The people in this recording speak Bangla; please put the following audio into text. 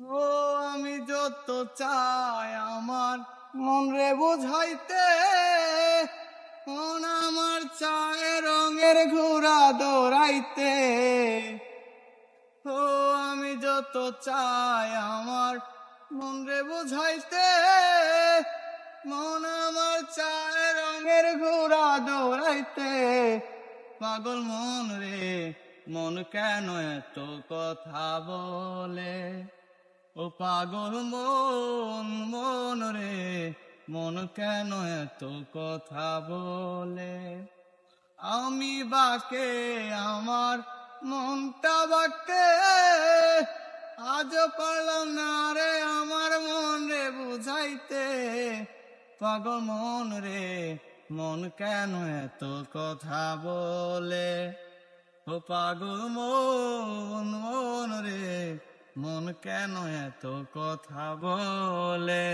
ও, আমি যত চাই আমার মন রে বোঝাইতে, মন আমার চায় রঙের ঘোড়া দৌড়াইতে। ও, আমি যত চাই আমার মন রে বোঝাইতে, মন আমার চায় রঙের ঘোড়া দৌড়াইতে। পাগল মন রে, মন কেন এত কথা বলে? ও পাগল মন মন রে, মন কেন এত কথা বলে? আমি বাকে, আমার মনটা বাকে আজ পারলাম না রে আমার মন রে বুঝাইতে। পাগল মন রে, মন কেন এত কথা বলে? ও পাগল মন মন কেন এত কথা বলে?